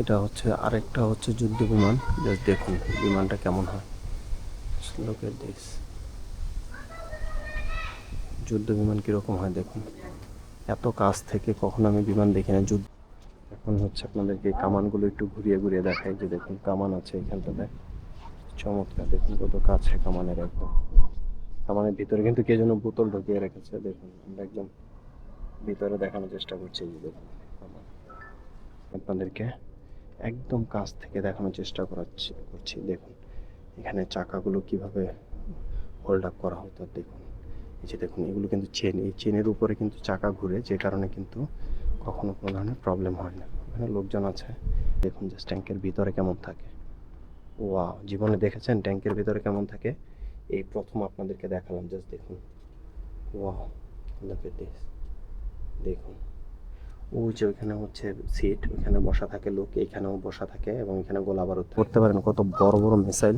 এটা হচ্ছে আরেকটা হচ্ছে যুদ্ধ বিমান জাস্ট দেখুন বিমানটা কেমন হয়। লোকের দিস যুদ্ধ বিমান কীরকম হয় দেখুন। এত কাছ থেকে কখনো আমি বিমান দেখি না। যুদ্ধ এখন হচ্ছে আপনাদেরকে কামানগুলো একটু ঘুরিয়ে ঘুরিয়ে দেখাই যে দেখুন কামান আছে এখানটাতে চমৎকার, দেখুন কত কাছে কামানের একদম। কামানের ভিতরে কিন্তু কে যেন বোতল ঢুকিয়ে রেখেছে। দেখুন, আমরা একদম ভিতরে দেখানোর চেষ্টা করছি যে দেখুন আপনাদেরকে একদম কাছ থেকে দেখানোর চেষ্টা করাচ্ছি, করছি। দেখুন, এখানে চাকাগুলো কীভাবে হোল্ড আপ করা হতো, দেখুন। এই যে দেখুন, এগুলো কিন্তু চেন এই চেনের উপরে কিন্তু চাকা ঘুরে, যে কারণে কিন্তু কখনো কোনো ধরনের প্রবলেম হয় না। ওখানে লোকজন আছে। দেখুন জাস্ট ট্যাঙ্কের ভিতরে কেমন থাকে। ওয়া জীবনে দেখেছেন ট্যাঙ্কের ভিতরে কেমন থাকে? এই প্রথম আপনাদেরকে দেখালাম জাস্ট দেখুন। ওয়া at দেখুন ওই যে ওইখানে হচ্ছে সিট ওইখানে বসা থাকে লোক, এইখানেও বসা থাকে এবং এখানে গোলা বারুদ করতে পারেন কত বড় বড় মিসাইল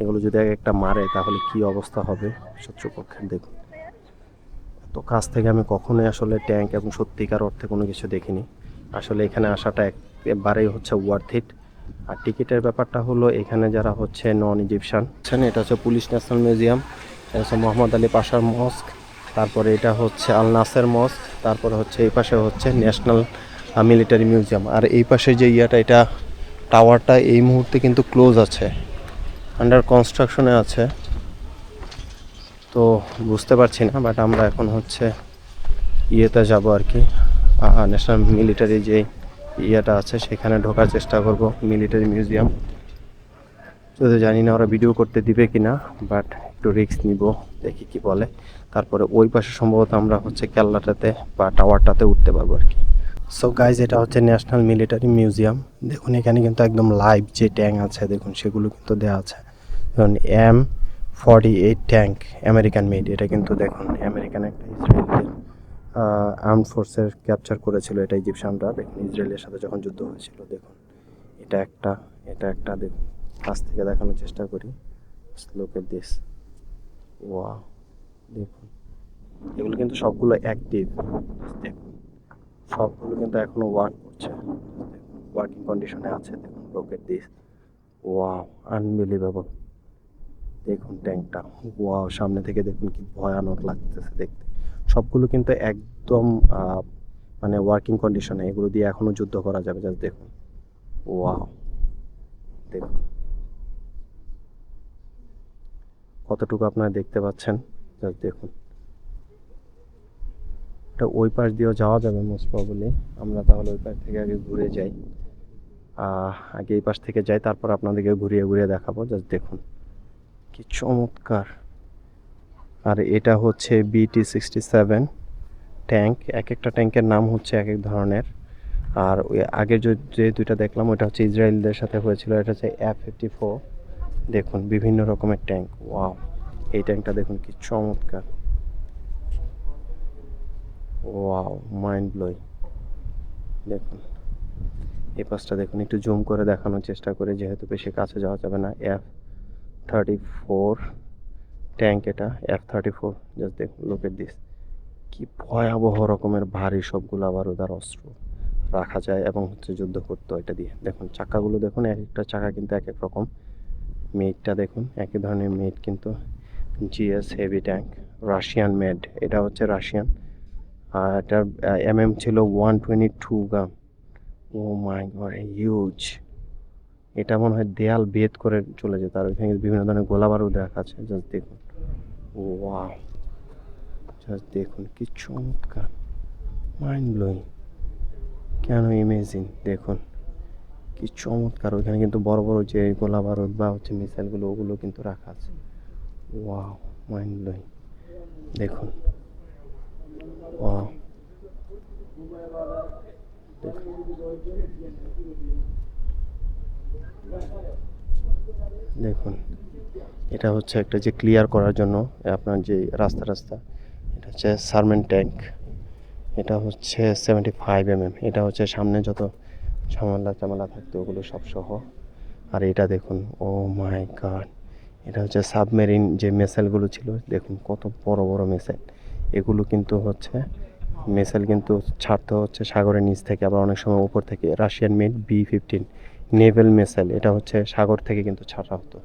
এগুলো যদি এক একটা মারে তাহলে কি অবস্থা হবে শত্রুপক্ষের? দেখুন। তো কাছ থেকে আমি কখনোই আসলে ট্যাঙ্ক এবং সত্যিকার অর্থে কোনো কিছু দেখিনি। আসলে এখানে আসাটা একবারেই হচ্ছে ওয়ার্থ ইট আর টিকিটের ব্যাপারটা হলো এখানে যারা হচ্ছে নন ইজিপশান এটা হচ্ছে পুলিশ ন্যাশনাল মিউজিয়াম এটা হচ্ছে মোহাম্মদ আলী পাশার মস্ক তারপরে এটা হচ্ছে আল নাসের মস্ক, তারপরে হচ্ছে এই পাশে হচ্ছে ন্যাশনাল মিলিটারি মিউজিয়াম। আর এই পাশে যে ইয়াটা, এটা টাওয়ারটা এই মুহূর্তে কিন্তু ক্লোজ আছে, আন্ডার কনস্ট্রাকশনে আছে। তো বুঝতে পারছি না, বাট আমরা এখন হচ্ছে ইয়েতে যাব আর কি। ন্যাশনাল মিলিটারি যে ইয়েটা আছে, সেখানে ঢোকার চেষ্টা করব, মিলিটারি মিউজিয়াম। যদি জানি না ওরা ভিডিও করতে দিবে কি না বাট একটু রিস্ক নিব। দেখি কি বলে। তারপরে ওই পাশে সম্ভবত আমরা হচ্ছে কেল্লাটাতে বা টাওয়ারটাতে উঠতে পারব আর কি। সো গাইজ এটা হচ্ছে ন্যাশনাল মিলিটারি মিউজিয়াম দেখুন, এখানে কিন্তু একদম লাইভ যে ট্যাঙ্ক আছে, দেখুন, সেগুলো কিন্তু দেওয়া আছে। ধরুন M forty eight tank American made এটা কিন্তু দেখুন আমেরিকান একটা ইসরায়েলের আর্ম ফোর্সের ক্যাপচার করেছিল এটা ইজিপশিয়ানরা দেখুন ইসরায়েলের সাথে যখন যুদ্ধ হয়েছিল, দেখুন। এটা একটা এটা একটা, দেখুন, কাছ থেকে দেখানোর চেষ্টা করি। লোকের দেশ ওয়া দেখুন এগুলো কিন্তু সবগুলো অ্যাক্টিভ দেখুন সবগুলো কিন্তু এখনও ওয়ার্ক করছে। ওয়ার্কিং কন্ডিশনে আছে, দেখুন লোকের দেশ ওয়াও আনবিলিভেবল দেখুন ট্যাঙ্কটা ওয়াও সামনে থেকে দেখুন কি ভয়ানক লাগতেছে দেখতে। সবগুলো কিন্তু একদম মানে ওয়ার্কিং কন্ডিশনে এগুলো দিয়ে এখনও যুদ্ধ করা যাবে জাস্ট দেখুন। ওয়াও দেখুন। কতটুকু আপনারা দেখতে পাচ্ছেন? দেখুন। এটা ওই পাশ দিয়েও যাওয়া যাবে মোস্ট প্রবলি আমরা তাহলে ওই পাশ থেকে আগে ঘুরে যাই। আগে এই পাশ থেকে যাই, তারপর আপনাদেরকে ঘুরিয়ে ঘুরিয়ে দেখাবো। জাস্ট দেখুন। কি চমৎকার। আর এটা হচ্ছে বিটি সিক্সটি সেভেন ট্যাঙ্ক এক একটা ট্যাঙ্কের নাম হচ্ছে এক এক ধরনের। আর ওই আগে যে যে দুইটা দেখলাম ওটা হচ্ছে ইসরায়েলদের সাথে হয়েছিল, এটা হচ্ছে এফ ফিফটি ফোর দেখুন, বিভিন্ন রকমের ট্যাঙ্ক ওয়াও এই ট্যাঙ্কটা দেখুন কি চমৎকার। ওয়াও মাইন্ড ব্লোয়িং দেখুন, এই পাশটা দেখুন, একটু জুম করে দেখানোর চেষ্টা করে, যেহেতু বেশি কাছে যাওয়া যাবে না। এফ থার্টি ফোর ট্যাঙ্ক এটা এফ থার্টি ফোর জাস্ট দেখুন লোকের দিস কি ভয়াবহ রকমের, ভারী সবগুলো আবার ওদার অস্ত্র রাখা যায় এবং হচ্ছে যুদ্ধ করতো এটা দিয়ে। দেখুন, চাকাগুলো দেখুন এক একটা চাকা কিন্তু এক এক রকম। মেডটা দেখুন, একই ধরনের মেড কিন্তু JS heavy tank, Russian made, এটা হচ্ছে রাশিয়ান। আর এটার এম এম ছিল one twenty two gun oh my god, huge. এটা মনে হয় দেয়াল ভেদ করে চলে যেত, আর ওইখানে বিভিন্ন ধরনের গোলা বারুদ রাখা আছে জাস্ট দেখুন। ওয়াও জাস্ট দেখুন, কি চমৎকার মাইন্ড ব্লোয়িং কেন ইমেজিং দেখুন। কি চমৎকার, ওইখানে কিন্তু বড় বড় যে গোলা বারুদ বা হচ্ছে মিসাইলগুলো, ওগুলো কিন্তু রাখা আছে। ওয়াও মাইন্ড দেখুন। ওয়াও। দেখুন। এটা হচ্ছে একটা যে ক্লিয়ার করার জন্য আপনার যে রাস্তা রাস্তা, এটা হচ্ছে সারমেন ট্যাঙ্ক এটা হচ্ছে সেভেন্টি ফাইভ এম এটা হচ্ছে সামনে যত ঝামেলা চামেলা থাকতো ওগুলো সব সহ। আর এটা দেখুন, ও মাই গড, এটা হচ্ছে সাবমেরিন যে মিসাইলগুলো ছিল, দেখুন কত বড় বড় মিসাইল। এগুলো কিন্তু হচ্ছে, মিসাইল কিন্তু ছাড়তে হচ্ছে সাগরের নিচ থেকে, আবার অনেক সময় উপর থেকে। Russian made B fifteen naval missile, এটা হচ্ছে সাগর থেকে কিন্তু ছাড়া হতো।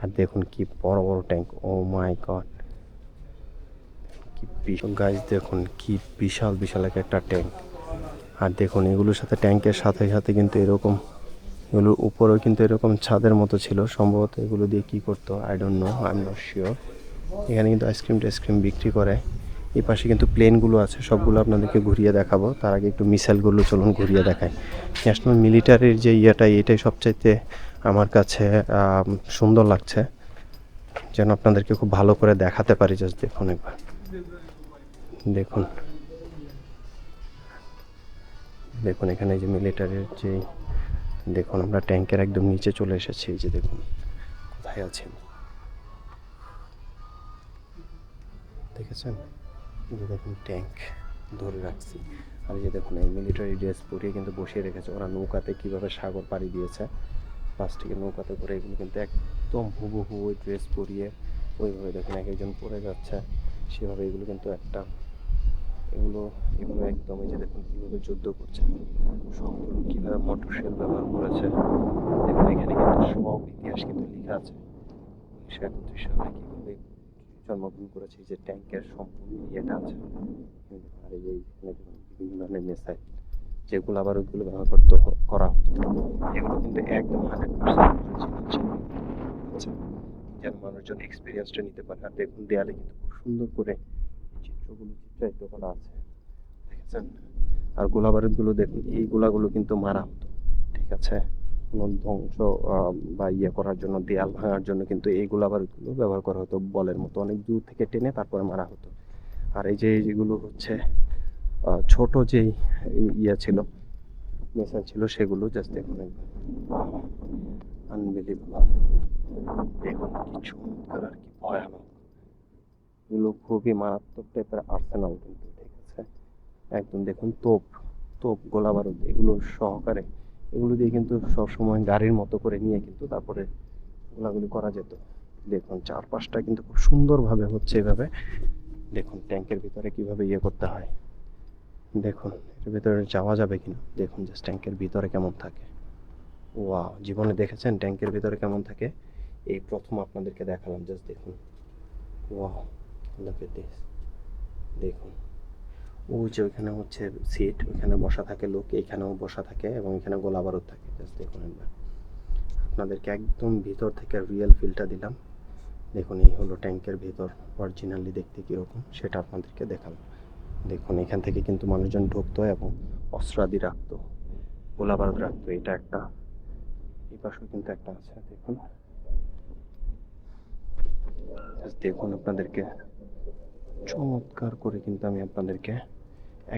আর দেখুন কি বড় বড় ট্যাঙ্ক, ও মাই গড। কি গাইজ দেখুন কি বিশাল বিশাল এক একটা ট্যাঙ্ক। আর দেখুন, এগুলোর সাথে ট্যাঙ্কের সাথে সাথে কিন্তু এরকম, এগুলোর উপরেও কিন্তু এরকম ছাদের মতো ছিল। সম্ভবত এগুলো দিয়ে কি করতো? I don't know I'm not sure এখানে কিন্তু আইসক্রিম টাইসক্রিম বিক্রি করে। এই পাশে কিন্তু প্লেনগুলো আছে, সবগুলো আপনাদেরকে ঘুরিয়ে দেখাবো। তার আগে একটু মিসাইলগুলো চলুন ঘুরিয়ে দেখাই। ন্যাশনাল মিলিটারির যে ইয়েটা, এটাই সবচাইতে আমার কাছে সুন্দর লাগছে। যেন আপনাদেরকে খুব ভালো করে দেখাতে পারি জাস্ট দেখুন একবার। দেখুন। দেখুন, এখানে যে মিলিটারির যে, দেখুন, আমরা ট্যাঙ্কের একদম নিচে চলে এসেছি যে দেখুন, কোথায় আছি দেখেছেন? যে দেখুন ট্যাঙ্ক ধরে রাখছি। আর এই যে দেখুন, এই মিলিটারি ড্রেস পরিয়ে কিন্তু বসিয়ে রেখেছে। ওরা নৌকাতে কীভাবে সাগর পাড়ি দিয়েছে প্লাস্টিকের নৌকাতে করে এগুলো কিন্তু একদম হুবহু ওই ড্রেস পরিয়ে ওইভাবে দেখুন, এক একজন পরে যাচ্ছে। সেভাবে এগুলো কিন্তু একটা এগুলো এগুলো একদম এই যে দেখুন কীভাবে যুদ্ধ করছে কীভাবে মোটর শেল ব্যবহার করেছে। দেখুন এখানে কিন্তু সব ইতিহাস কিন্তু লেখা আছে। উনিশশো একত্রিশ সালে কীভাবে জন্মগ্রহণ করেছে যে ট্যাঙ্কের সম্পূর্ণ ইয়েটা আছে। আর এই বিভিন্ন ধরনের মিসাইল যেগুলো আবার ওইগুলো ব্যবহার করতে, করা হতো। এগুলো কিন্তু একদম হান্ড্রেড পার্সেন্ট যেন মানুষজন এক্সপিরিয়েন্সটা নিতে পারে। আর দেখুন দেয়ালে কিন্তু খুব সুন্দর করে চিত্রায়িত করা আছে। দেখেছেন? আর গোলা বারুদগুলো দেখুন, এই গোলাগুলো কিন্তু মারা হতো ঠিক আছে? কোনো ধ্বংস বা ইয়ে করার জন্য, দেয়াল ভাঙার জন্য কিন্তু এই গোলা বারুদগুলো ব্যবহার করা হতো, বলের মতো। অনেক দূর থেকে টেনে তারপরে মারা হতো। আর এই যে যেগুলো হচ্ছে ছোট যেই ইয়ে ছিল মিসাইল ছিল, সেগুলো জাস্ট দেখুন আনবিলিভেবল দেখুন কি চমৎকার আর কি ভয়ানক। এগুলো খুবই মারাত্মক টাইপের আর্সেনাল কিন্তু ঠিক আছে। একদম দেখুন তোপ তোপ গোলা বারুদ এগুলো সহকারে। এগুলো দিয়ে কিন্তু সবসময় গাড়ির মতো করে নিয়ে কিন্তু তারপরে গোলাগুলি করা যেত। দেখুন চারপাশটা কিন্তু খুব সুন্দরভাবে হচ্ছে এভাবে। দেখুন ট্যাঙ্কের ভিতরে কীভাবে ইয়ে করতে হয়। দেখুন এর ভিতরে যাওয়া যাবে কিনা। দেখুন জাস্ট ট্যাঙ্কের ভিতরে কেমন থাকে। ওয়াও, জীবনে দেখেছেন ট্যাঙ্কের ভিতরে কেমন থাকে? এই প্রথম আপনাদেরকে দেখালাম জাস্ট দেখুন। ওয়াও। This দেখুন। ওই যে ওইখানে হচ্ছে সিট ওইখানে বসা থাকে লোক, এইখানেও বসা থাকে এবং এখানে গোলা বারুদ থাকে। জাস্ট দেখুন একবার। আপনাদেরকে একদম ভিতর থেকে রিয়েল ফিলটা দিলাম। দেখুন, এই হলো ট্যাঙ্কের ভিতর অরিজিনালি দেখতে কীরকম, সেটা আপনাদেরকে দেখালাম দেখুন, এখান থেকে কিন্তু মানুষজন ঢুকতো এবং অস্ত্রাদি রাখতো। গোলা বারুদ রাখতো, এটা একটা। এই পাশেও কিন্তু একটা আছে, দেখুন। দেখুন আপনাদেরকে। চমৎকার করে কিন্তু আমি আপনাদেরকে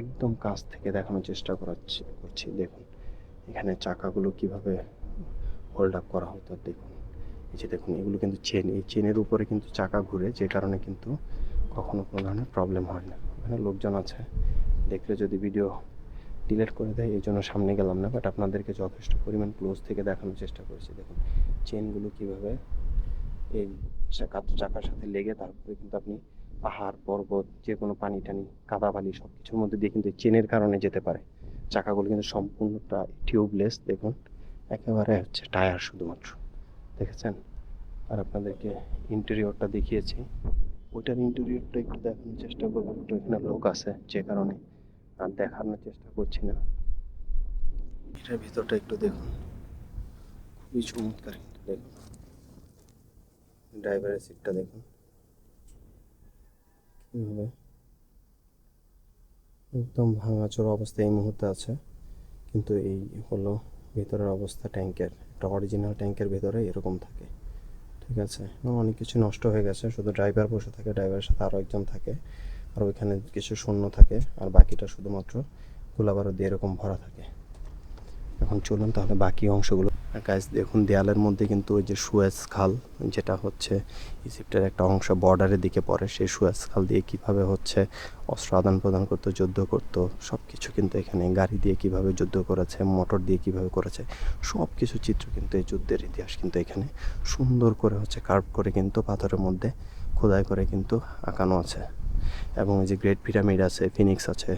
একদম কাছ থেকে দেখানোর চেষ্টা করাচ্ছি, করছি। দেখুন, এখানে চাকাগুলো কীভাবে হোল্ড আপ করা হতো, দেখুন। এই যে দেখুন, এগুলো কিন্তু চেন এই চেনের উপরে কিন্তু চাকা ঘুরে, যে কারণে কিন্তু কখনো কোনো ধরনের প্রবলেম হয় না। ওখানে লোকজন আছে, দেখলে যদি ভিডিও ডিলিট করে দেয় এই জন্য সামনে গেলাম না বাট আপনাদেরকে যথেষ্ট পরিমাণ ক্লোজ থেকে দেখানোর চেষ্টা করেছি। দেখুন চেনগুলো কীভাবে এই চাকা চাকার সাথে লেগে, তারপরে কিন্তু আপনি পাহাড়, পর্বত যে কোনো পানি টানি কাদা বালি সব কিছুর মধ্যে দিয়ে কিন্তু চেনের কারণে যেতে পারে। চাকাগুলো কিন্তু সম্পূর্ণটা টিউবলেস, দেখুন। একেবারে হচ্ছে টায়ার শুধুমাত্র। দেখেছেন? আর আপনাদেরকে ইন্টেরিয়রটা দেখিয়েছি। ওইটার ইন্টেরিয়রটা একটু দেখানোর চেষ্টা করব। একটু এখানে লোক আছে যে কারণে আর দেখানোর চেষ্টা করছি না। এটার ভিতরটা একটু দেখুন। খুবই চমৎকার দেখুন। ড্রাইভারের সিটটা দেখুন। কীভাবে একদম ভাঙাচোর অবস্থায় এই মুহূর্তে আছে। কিন্তু এই হলো ভেতরের অবস্থা ট্যাঙ্কের। একটা অরিজিনাল ট্যাঙ্কের ভেতরে এরকম থাকে। ঠিক আছে? অনেক কিছু নষ্ট হয়ে গেছে। শুধু ড্রাইভার বসে থাকে ড্রাইভারের সাথে আরও একজন থাকে। আর ওইখানে কিছু শূন্য থাকে। আর বাকিটা শুধুমাত্র গোলাবারও দিয়ে এরকম ভরা থাকে। এখন চলুন তাহলে বাকি অংশগুলো গাছ দেখুন, দেয়ালের মধ্যে কিন্তু ওই যে সুয়েজ খাল, যেটা হচ্ছে ইজিপ্টের একটা অংশ বর্ডারের দিকে পড়ে। সেই সুয়েজ খাল দিয়ে কীভাবে হচ্ছে অস্ত্র আদান প্রদান করতো, যুদ্ধ করতো সব কিছু কিন্তু এখানে গাড়ি দিয়ে কীভাবে যুদ্ধ করেছে, মোটর দিয়ে কীভাবে করেছে সব কিছু চিত্র কিন্তু এই যুদ্ধের ইতিহাস কিন্তু এখানে সুন্দর করে হচ্ছে কার্ভ করে কিন্তু পাথরের মধ্যে খোদাই করে কিন্তু আঁকানো আছে। এবং যে গ্রেট পিরামিড আছে ফিনিক্স আছে,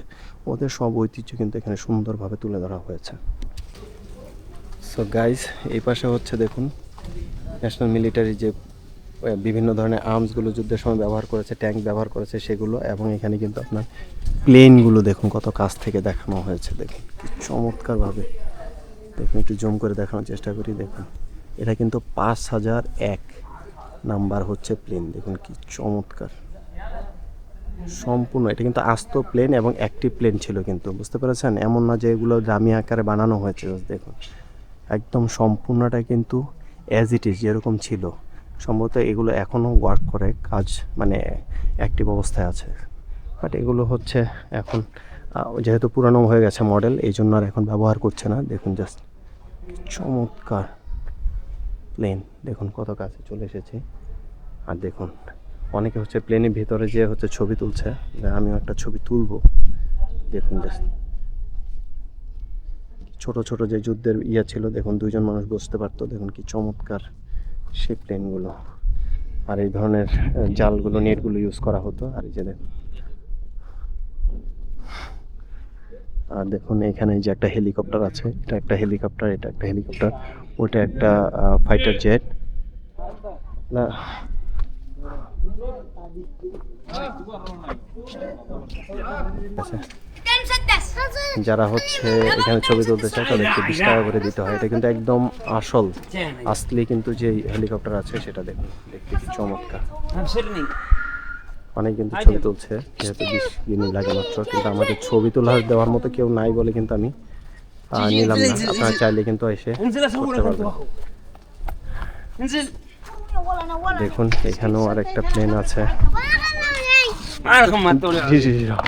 ওদের সব ঐতিহ্য কিন্তু এখানে সুন্দরভাবে তুলে ধরা হয়েছে। সো গাইজ এই পাশে হচ্ছে দেখুন ন্যাশনাল মিলিটারি যে বিভিন্ন ধরনের আর্মসগুলো যুদ্ধের সময় ব্যবহার করেছে ট্যাঙ্ক ব্যবহার করেছে সেগুলো, এবং এখানে কিন্তু আপনার প্লেনগুলো দেখুন কত কাছ থেকে দেখানো হয়েছে, দেখুন চমৎকারভাবে। দেখুন, একটু জুম করে দেখানোর চেষ্টা করি, দেখুন। এটা কিন্তু পাঁচ হাজার এক নাম্বার হচ্ছে প্লেন দেখুন কি চমৎকার। সম্পূর্ণ, এটা কিন্তু আস্ত প্লেন এবং অ্যাক্টিভ প্লেন ছিল কিন্তু, বুঝতে পেরেছেন? এমন না যে এগুলো দামি আকারে বানানো হয়েছে দেখুন। একদম সম্পূর্ণটা কিন্তু অ্যাজ ইট ইজ যেরকম ছিল। সম্ভবত এগুলো এখনও ওয়ার্ক করে, কাজ মানে অ্যাক্টিভ অবস্থায় আছে। বাট এগুলো হচ্ছে এখন যেহেতু পুরানো হয়ে গেছে মডেল এই জন্য আর এখন ব্যবহার করছে না। দেখুন জাস্ট চমৎকার প্লেন দেখুন কত কাছে চলে এসেছে। আর দেখুন, অনেকে হচ্ছে প্লেনের ভিতরে যে হচ্ছে ছবি তুলছে। আমিও একটা ছবি তুলবো। দেখুন জাস্ট ছোট ছোট যে যুদ্ধের ইয়ে ছিল, দেখুন দুইজন মানুষ বসতে পারতো। দেখুন কি চমৎকার সেই প্লেনগুলো। আর এই ধরনের জালগুলো, নেটগুলো ইউজ করা হতো। আর এই যে দেখুন। আর দেখুন এখানে যে একটা হেলিকপ্টার আছে, এটা একটা হেলিকপ্টার, এটা একটা হেলিকপ্টার, ওটা একটা ফাইটার জেট না। আচ্ছা যারা হচ্ছে এখানে ছবি তুলতে চায় তাদেরকে বিশ টাকা করে দিতে হয়। এটা কিন্তু একদম আসল আসলে কিন্তু যে হেলিকপ্টার আছে সেটা দেখুন। দেখতে কি চমৎকার। অনেক কিন্তু ছবি তুলছে যেহেতু বিশ গিনি লাগে মাত্র কিন্তু আমাদের ছবি তোলা দেওয়ার মতো কেউ নাই বলে কিন্তু আমি নিলাম না। আপনারা চাইলে কিন্তু এসে করতে পারবেন। দেখুন এখানেও আরেকটা প্লেন আছে। জি জি জি দেখুন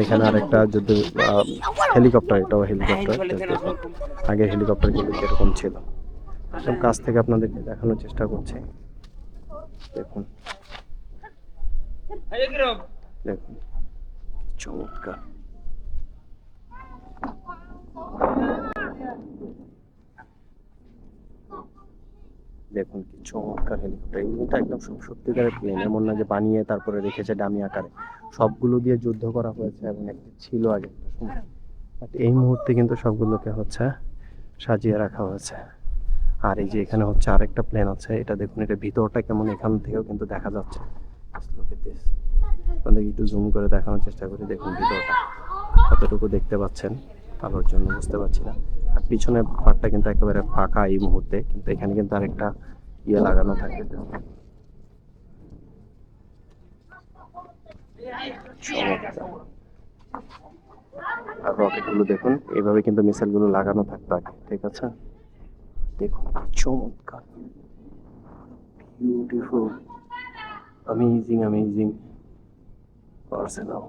এখানে আরেকটা যুদ্ধ হেলিকপ্টার এটাও হেলিকপ্টার আগে হেলিকপ্টার কিন্তু এরকম ছিল। সব কাছ থেকে আপনাদেরকে দেখানোর চেষ্টা করছি। দেখুন। দেখুন। চমৎকার। দেখুন কি চমৎকার হেলিকপ্টার এগুলো একদম সব সত্যিকারের প্লেন এমন না যে বানিয়ে তারপরে রেখেছে ডামি আকারে। সবগুলো দিয়ে যুদ্ধ করা হয়েছে এবং একটা ছিল আগে বাট এই মুহূর্তে কিন্তু সবগুলোকে হচ্ছে সাজিয়ে রাখা হয়েছে। আর এই যে এখানে হচ্ছে আরেকটা প্লেন আছে, এটা দেখুন, এটা ভিতরটা কেমন, এখান থেকেও কিন্তু দেখা যাচ্ছে। একটু জুম করে দেখানোর চেষ্টা করি, দেখুন ভিতরটা। কতটুকু দেখতে পাচ্ছেন? আলোর জন্য, বুঝতে পারছি না। আর পিছনের পাটটা কিন্তু একেবারে ফাঁকা এই মুহূর্তে, কিন্তু এখানে কিন্তু আরেকটা ইয়ে লাগানো থাকে। আর রকেটগুলো দেখুন, এইভাবে কিন্তু মিসাইলগুলো লাগানো থাকতো আগে, ঠিক আছে? দেখুন চমৎকার। বিউটিফুল অ্যামেজিং অ্যামেজিং পার্সোনাল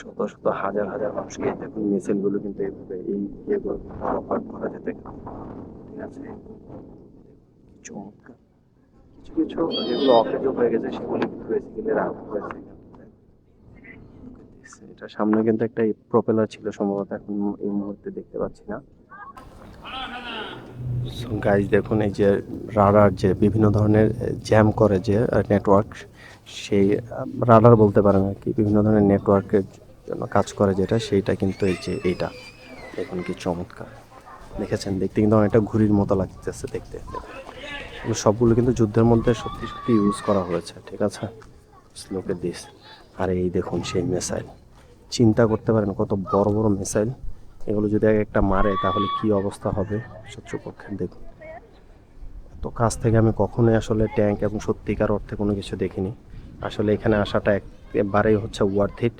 শত শত হাজার হাজার মানুষকে দেখুন মিসাইলগুলো কিন্তু এইভাবে এই ইয়েগুলো অপার করা যেতে ঠিক আছে? চমৎকার। কিছু কিছু যেগুলো অকেজো হয়ে গেছে, সেগুলো কিন্তু বেসিক্যালি হয়েছে এটা সামনে কিন্তু একটা প্রপেলার ছিল, সম্ভবত এখন এই মুহূর্তে দেখতে পাচ্ছি না। গাইজ দেখুন, এই যে রাডার যে বিভিন্ন ধরনের জ্যাম করে যে নেটওয়ার্ক সেই রাডার বলতে পারেন আর কি, বিভিন্ন ধরনের নেটওয়ার্কের জন্য কাজ করে যেটা, সেইটা কিন্তু এই যে এইটা। দেখুন কি চমৎকার। দেখেছেন? দেখতে কিন্তু অনেকটা ঘুড়ির মতো লাগতেছে দেখতে। সবগুলো কিন্তু যুদ্ধের মধ্যে সত্যি সত্যি ইউজ করা হয়েছে, ঠিক আছে? স্লোকে দিস আর এই দেখুন সেই মিসাইল চিন্তা করতে পারেন কত বড় বড় মিসাইল এগুলো যদি এক একটা মারে, তাহলে কি অবস্থা হবে? শত্রুপক্ষের দেখুন। এত কাছ থেকে আমি কখনোই আসলে ট্যাঙ্ক এবং সত্যিকার অর্থে কোনো কিছু দেখিনি। আসলে এখানে আসাটা একেবারেই হচ্ছে ওয়ার্থ ইট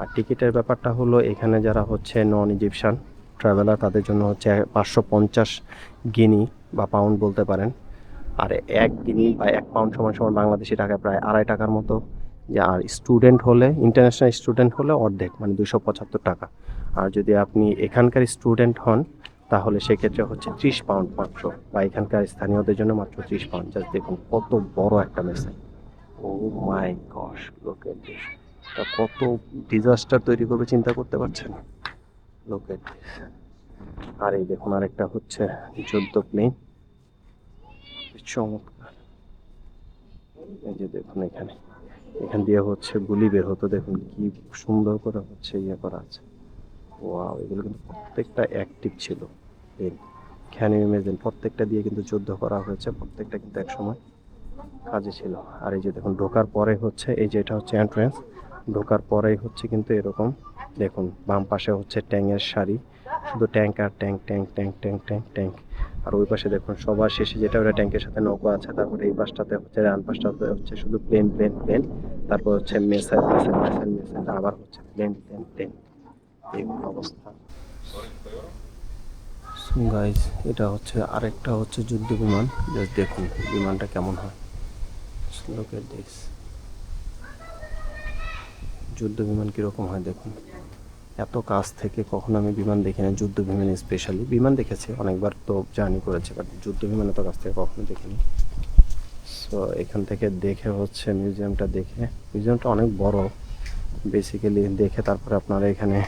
আর টিকিটের ব্যাপারটা হলো এখানে যারা হচ্ছে নন ইজিপশান ট্রাভেলার তাদের জন্য হচ্ছে পাঁচশো পঞ্চাশ গিনি বা পাউন্ড বলতে পারেন। আর এক গিনি বা এক পাউন্ড সমান সমান বাংলাদেশি টাকায় প্রায় আড়াই টাকার মতো। যে আর স্টুডেন্ট হলে ইন্টারন্যাশনাল স্টুডেন্ট হলে অর্ধেক মানে দুশো পঁচাত্তর টাকা। আর যদি আপনি এখানকার স্টুডেন্ট হন, তাহলে সেক্ষেত্রে হচ্ছে ত্রিশ পাউন্ড মাত্র। বা এখানকার স্থানীয়দের জন্য মাত্র ত্রিশ পাউন্ড জাস্ট দেখুন কত বড় একটা মেসেজ ও মাই গশ লোকে তা কত ডিজাস্টার তৈরি করবে চিন্তা করতে পারছেন? লোকে আর এই দেখুন, আরেকটা হচ্ছে যুদ্ধ প্লেন চমৎকার। এই যে দেখুন এখানে। এখান দিয়ে হচ্ছে গুলি বের হতো। দেখুন কি সুন্দর করে হচ্ছে ইয়ে করা আছে। ওয়াও এগুলো কিন্তু প্রত্যেকটা অ্যাক্টিভ ছিল। ক্যান ইউ ইমেজিন প্রত্যেকটা দিয়ে কিন্তু যুদ্ধ করা হয়েছে। প্রত্যেকটা কিন্তু এক সময় কাজে ছিল। আর এই যে দেখুন, ঢোকার পরে হচ্ছে, এই যে এটা হচ্ছে এন্ট্রেন্স ঢোকার পরেই হচ্ছে কিন্তু এরকম। দেখুন, বাম পাশে হচ্ছে ট্যাঙ্কের শাড়ি। শুধু ট্যাঙ্ক আর tank tank tank tank tank tank আর ওই পাশে দেখুন, সবার শেষে যেটা ওটা ট্যাঙ্কের সাথে নৌকা আছে, তারপরে এই পাশটাতে হচ্ছে, ডান পাশটাতে হচ্ছে শুধু প্লেন প্লেন প্লেন। তারপর হচ্ছে মেসাইল মেসাইল মেসাইল মেসাইল আবার হচ্ছে প্লেন প্লেন প্লেন। এই অবস্থা। গাইজ এটা হচ্ছে আরেকটা হচ্ছে যুদ্ধ বিমান। দেখুন, বিমানটা কেমন হয়। লোক এট দিস যুদ্ধ বিমান কীরকম হয় দেখুন। এত কাছ থেকে কখনো আমি বিমান দেখি না যুদ্ধ বিমান স্পেশালি বিমান দেখেছি, অনেকবার তো জার্নি করেছে বাট যুদ্ধ বিমান এত কাছ থেকে কখনো দেখিনি। সো এখান থেকে দেখে হচ্ছে মিউজিয়ামটা দেখে। মিউজিয়ামটা অনেক বড়। বেসিক্যালি দেখে তারপরে আপনারা এখানে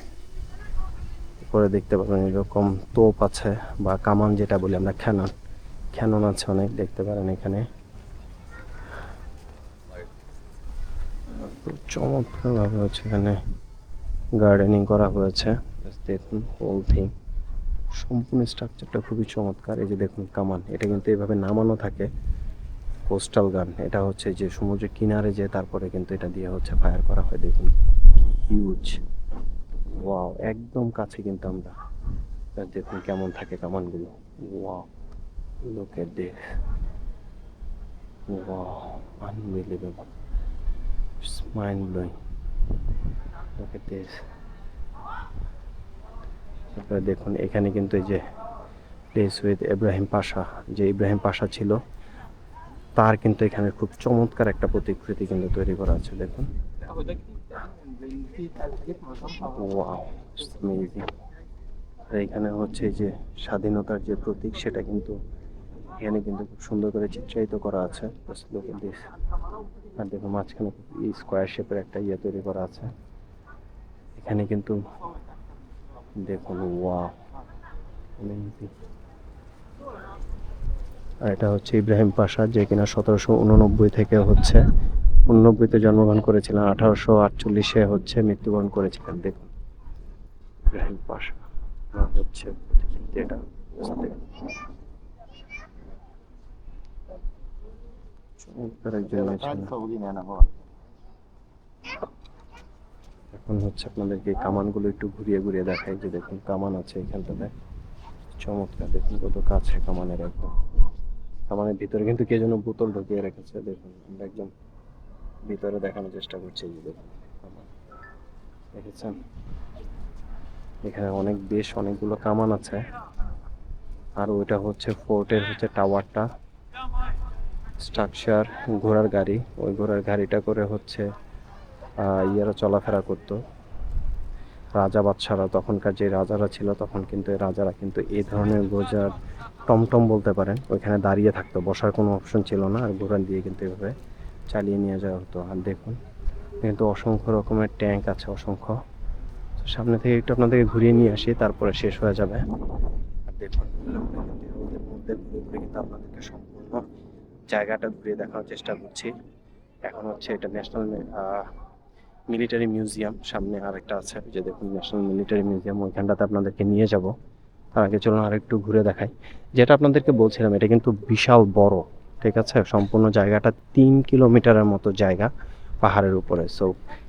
করে দেখতে পাবেন এরকম তোপ আছে, বা কামান যেটা বলি আমরা খ্যানন খ্যানন আছে অনেক, দেখতে পারেন এখানে। খুব চমৎকারভাবে হচ্ছে এখানে গার্ডেনিং করা হয়েছে। দেখুন হোল থিং সম্পূর্ণ স্ট্রাকচারটা খুবই চমৎকার। এই যে দেখুন, কামান। এটা কিন্তু এভাবে নামানো থাকে। কোস্টাল গান এটা হচ্ছে যে সমুদ্রের কিনারে যে তারপরে কিন্তু এটা দিয়ে হচ্ছে ফায়ার করা হয়। দেখুন হিউজ ওয়াও একদম কাছে কিন্তু আমরা। দেখুন, কেমন থাকে কামানগুলো। Wow look at this wow unbelievable it's mind blowing look at this তারপরে দেখুন, এখানে কিন্তু এই যে প্লেস উইথ ইব্রাহিম পাশা যে ইব্রাহিম পাশা ছিল, তার কিন্তু এখানে খুব চমৎকার একটা প্রতিকৃতি কিন্তু তৈরি করা আছে, দেখুন। এখানে হচ্ছে যে স্বাধীনতার যে প্রতীক, সেটা কিন্তু এখানে কিন্তু খুব সুন্দর করে চিত্রায়িত করা আছে। আর দেখুন মাঝখানে স্কোয়ার শেপের একটা ইয়ে তৈরি করা আছে। এখানে কিন্তু দেখুন ওয়া আর এটা হচ্ছে ইব্রাহিম পাশা, যে কিনা সতেরোশো উননব্বই থেকে হচ্ছে উননব্বইতে জন্মগ্রহণ করেছিলেন, আঠারোশো আটচল্লিশে হচ্ছে মৃত্যুবরণ করেছিলেন, দেখুন। ইব্রাহিম পাশা, হচ্ছে এটা বুঝতে চমৎকার একজন মেয়ে ছিলেন। এখন হচ্ছে আপনাদেরকে কামানগুলো একটু ঘুরিয়ে ঘুরিয়ে দেখাই যে দেখুন কামান আছে এখানটাতে। চমৎকার দেখুন কত কাছে কামানের একদম। কামানের ভিতরে কিন্তু কে যেন বোতল ঢুকিয়ে রেখেছে দেখুন আমরা একদম ভিতরে দেখানোর চেষ্টা করছি যে দেখুন। দেখেছেন? এখানে অনেক বেশ অনেকগুলো কামান আছে। আর ওইটা হচ্ছে ফোর্টের হচ্ছে টাওয়ারটা। স্ট্রাকচার ঘোড়ার গাড়ি। ওই ঘোড়ার গাড়িটা করে হচ্ছে ইয়েরা চলাফেরা করতো। রাজা বাদশারা, তখনকার যে রাজারা ছিল, তখন কিন্তু রাজারা কিন্তু এই ধরনের গোজার টমটম বলতে পারেন, ওইখানে দাঁড়িয়ে থাকতো। বসার কোনো অপশন ছিল না, আর ঘোড়া দিয়ে কিন্তু এভাবে চালিয়ে নিয়ে যাওয়া হতো। আর দেখুন, কিন্তু অসংখ্য রকমের ট্যাঙ্ক আছে, অসংখ্য। সামনে থেকে একটু আপনাদেরকে ঘুরিয়ে নিয়ে আসি, তারপরে শেষ হয়ে যাবে। আর দেখুন আপনাদেরকে সম্পূর্ণ জায়গাটা ঘুরিয়ে দেখানোর চেষ্টা করছি। এখন হচ্ছে এটা ন্যাশনাল মিলিটারি মিউজিয়াম সামনে আরেকটা আছে। যে দেখুন ন্যাশনাল মিলিটারি মিউজিয়াম ওইখানটাতে আপনাদেরকে নিয়ে যাব। তার আগে চলুন আরেকটু ঘুরে দেখাই। যেটা আপনাদেরকে বলছিলাম, এটা কিন্তু বিশাল বড়, ঠিক আছে? সম্পূর্ণ জায়গাটা তিন কিলোমিটারের মতো জায়গা, পাহাড়ের উপরে। সো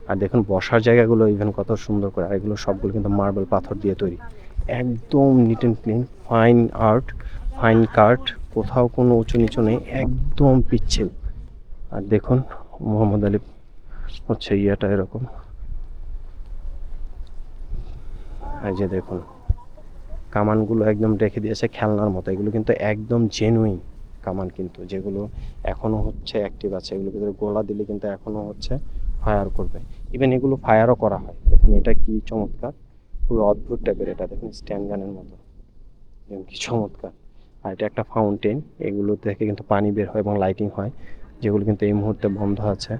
আর দেখুন, বসার জায়গাগুলো ইভেন কত সুন্দর করে, আর এগুলো সবগুলো কিন্তু মার্বেল পাথর দিয়ে তৈরি। একদম neat and clean fine art fine cut কোথাও কোনো উঁচু নিচু নেই, একদম পিচ্ছিল। আর দেখুন, মোহাম্মদ আলী হচ্ছে ইয়েটা এরকম। এই যে দেখুন, কামানগুলো একদম রেখে দিয়েছে খেলনার মতো। এগুলো কিন্তু একদম জেনুইন কামান কিন্তু, যেগুলো এখনও হচ্ছে অ্যাক্টিভ আছে। এগুলো ভিতরে গোলা দিলে কিন্তু এখনও হচ্ছে ফায়ার করবে। ইভেন এগুলো ফায়ারও করা হয়। দেখুন, এটা কি চমৎকার। খুবই অদ্ভুত টাইপের এটা। দেখুন, স্ট্যান্ড গানের মতো। কি চমৎকার। আর এটা একটা ফাউন্টেন এগুলো থেকে কিন্তু পানি বের হয় এবং লাইটিং হয়, যেগুলো কিন্তু এই মুহূর্তে বন্ধ আছে।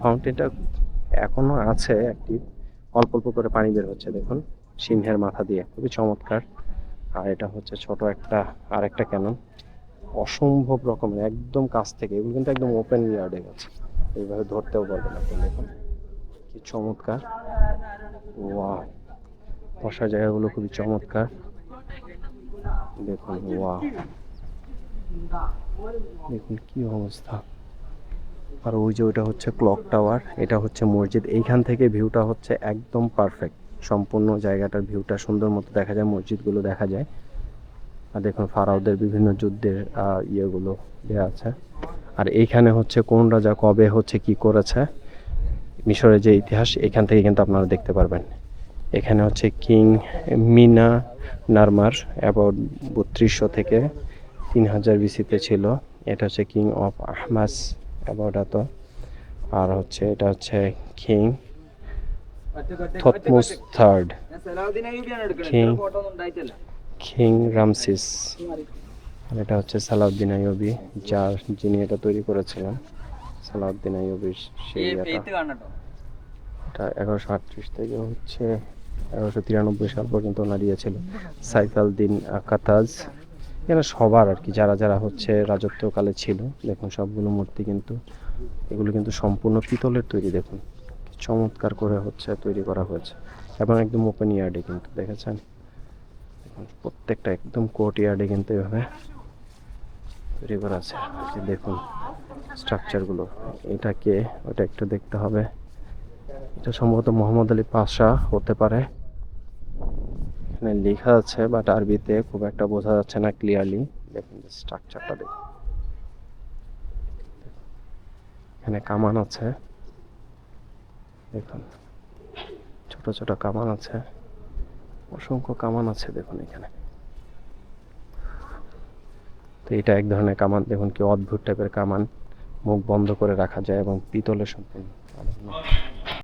ফাউন্টেনটা এখনও আছে একটি, অল্প অল্প করে পানি বের হচ্ছে, দেখুন, সিংহের মাথা দিয়ে, খুবই চমৎকার। আর এটা হচ্ছে ছোট একটা আর একটা ক্যানন অসম্ভব রকমের, একদম কাছ থেকে, এগুলো কিন্তু একদম ওপেন ইয়ার্ডে গেছে। এইভাবে ধরতেও পারবেন আপনি, দেখুন, কি চমৎকার। ওয়া বসার জায়গাগুলো খুবই চমৎকার। দেখুন ওয়া। দেখুন কি অবস্থা। আর ওই যে ওইটা হচ্ছে ক্লক টাওয়ার এটা হচ্ছে মসজিদ। এইখান থেকে ভিউটা হচ্ছে একদম পারফেক্ট সম্পূর্ণ জায়গাটার ভিউটা সুন্দর মতো দেখা যায় মসজিদগুলো দেখা যায়। আর দেখুন ফারাওদের বিভিন্ন যুদ্ধের ইয়েগুলো দেওয়া আছে। আর এইখানে হচ্ছে কোন রাজা কবে হচ্ছে কি করেছে মিশরের যে ইতিহাস এখান থেকে কিন্তু আপনারা দেখতে পারবেন। এখানে হচ্ছে কিং মিনা নারমার অ্যাবাউট বত্রিশশো থেকে তিন হাজার বিসিতে ছিল। এটা হচ্ছে কিং অফ আহমাস অ্যাবাউট এত। আর হচ্ছে এটা হচ্ছে king Thutmose third King. King Ramses আর এটা হচ্ছে সালাউদ্দিন আইয়ুবি যার যিনি এটা তৈরি করেছিলেন। সালাউদ্দিন আইয়ুবির সেই এটা এগারোশো আটত্রিশ থেকে হচ্ছে এগারোশো তিরানব্বই সাল পর্যন্ত ওনার ইয়ে ছিল সাইফাল দিন কাতাজ। এখানে সবার আর কি, যারা যারা হচ্ছে রাজত্বকালে ছিল, দেখুন সবগুলো মূর্তি কিন্তু, এগুলো কিন্তু সম্পূর্ণ পিতলের তৈরি, দেখুন। চমৎকার করে হচ্ছে, তৈরি করা হয়েছে। এবং একদম ওপেন ইয়ার্ডে কিন্তু, দেখেছেন? দেখুন, প্রত্যেকটা একদম কোর্ট ইয়ার্ডে কিন্তু এভাবে তৈরি করা আছে। দেখুন স্ট্রাকচারগুলো এটাকে, ওটা একটু দেখতে হবে। এটা সম্ভবত মোহাম্মদ আলী পাশা হতে পারে। এখানে লেখা আছে বাট আরবিতে খুব একটা বোঝা যাচ্ছে না ক্লিয়ারলি দেখুন স্ট্রাকচারটা দেখুন। এখানে কামান আছে। দেখুন, ছোট ছোট কামান আছে। অসংখ্য কামান আছে দেখুন এখানে। তো এটা এক ধরনের কামান, দেখুন কি অদ্ভুত টাইপের কামান। মুখ বন্ধ করে রাখা যায় এবং পিতলের সম্পূর্ণ